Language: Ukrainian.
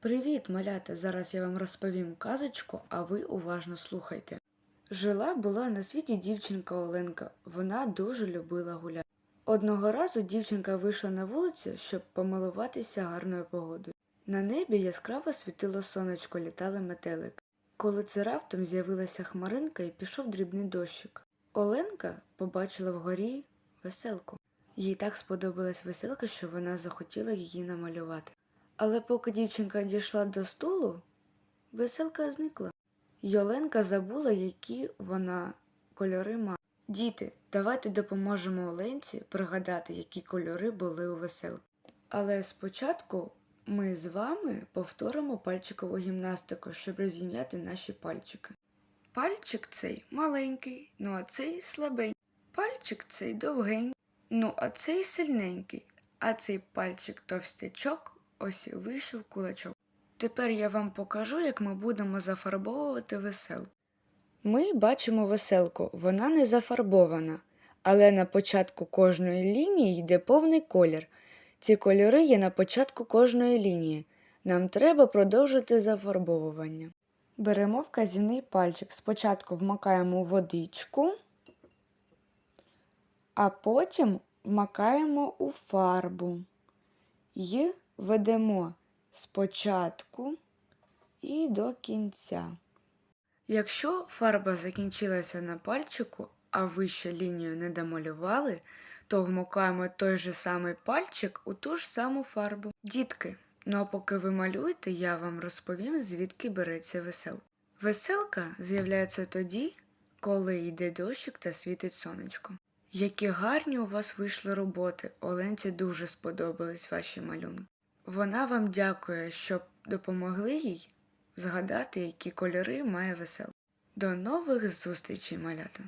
Привіт, малята! Зараз я вам розповім казочку, а ви уважно слухайте. Жила була на світі дівчинка Оленка. Вона дуже любила гуляти. Одного разу дівчинка вийшла на вулицю, щоб помилуватися гарною погодою. На небі яскраво світило сонечко, літали метелики. Коли це раптом з'явилася хмаринка і пішов дрібний дощик. Оленка побачила вгорі веселку. Їй так сподобалась веселка, що вона захотіла її намалювати. Але поки дівчинка дійшла до столу, веселка зникла. Йоленка забула, які вона кольори має. Діти, давайте допоможемо Оленці пригадати, які кольори були у веселки. Але спочатку ми з вами повторимо пальчикову гімнастику, щоб розім'яти наші пальчики. Пальчик цей маленький, ну а цей слабенький. Пальчик цей довгенький, ну а цей сильненький, а цей пальчик товстячок, ось вийшов кулачок. Тепер я вам покажу, як ми будемо зафарбовувати веселку. Ми бачимо веселку, вона не зафарбована, але на початку кожної лінії йде повний колір. Ці кольори є на початку кожної лінії. Нам треба продовжити зафарбовування. Беремо вказівний пальчик. Спочатку вмакаємо водичку, а потім вмакаємо у фарбу і ведемо спочатку і до кінця. Якщо фарба закінчилася на пальчику, а ви ще лінію не домалювали, то вмикаємо той же самий пальчик у ту ж саму фарбу. Дітки, ну а поки ви малюєте, я вам розповім, звідки береться веселка. Веселка з'являється тоді, коли йде дощик та світить сонечко. Які гарні у вас вийшли роботи. Оленці дуже сподобались ваші малюнки. Вона вам дякує, що допомогли їй згадати, які кольори має веселка. До нових зустрічей, малята!